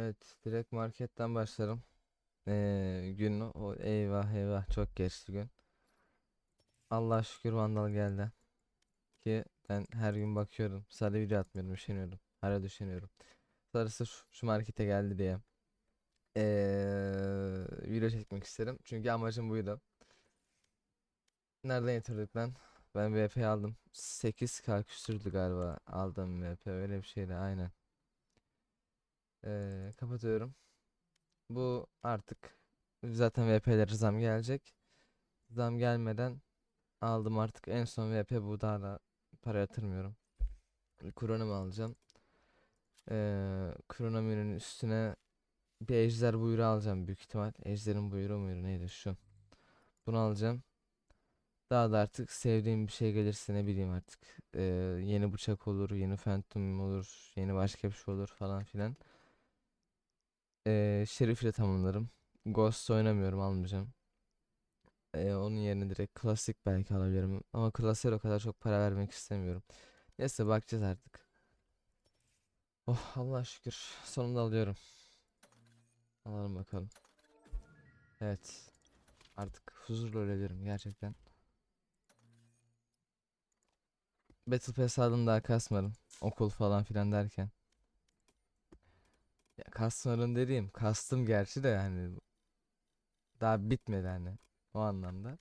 Evet, direkt marketten başlarım. Ee, gün o eyvah eyvah çok geçti gün. Allah şükür Vandal geldi. Ki ben her gün bakıyorum. Sarı video atmıyorum, üşeniyorum. Hala düşünüyorum. Sarısı şu, şu markete geldi diye. Ee, video çekmek isterim. Çünkü amacım buydu. Nereden getirdik lan? Ben VP aldım. 8K küsürdü galiba aldığım VP öyle bir şeydi aynen. Ee, kapatıyorum. Bu artık zaten VP'lere zam gelecek. Zam gelmeden aldım artık en son VP bu daha da para yatırmıyorum. Kronomi alacağım. Ee, kronominin üstüne bir ejder buyruğu alacağım büyük ihtimal. Ejderin buyruğu muydu neydi şu. Bunu alacağım. Daha da artık sevdiğim bir şey gelirse ne bileyim artık. Ee, yeni bıçak olur, yeni phantom olur, yeni başka bir şey olur falan filan. Ee, Şerif'le tamamlarım. Ghost oynamıyorum almayacağım. Ee, onun yerine direkt klasik belki alabilirim. Ama klasiğe o kadar çok para vermek istemiyorum. Neyse bakacağız artık. Oh Allah şükür. Sonunda alıyorum. Alalım bakalım. Evet. Artık huzurla ölebilirim gerçekten. Battle Pass aldım daha kasmadım. Okul falan filan derken. Kasmadım dediğim kastım gerçi de yani daha bitmedi hani o anlamda.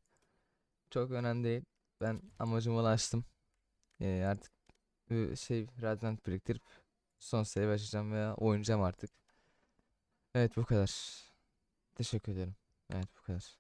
Çok önemli değil. Ben amacıma ulaştım. Ee, artık şey Radiant biriktirip son save açacağım veya oynayacağım artık. Evet bu kadar. Teşekkür ederim. Evet bu kadar.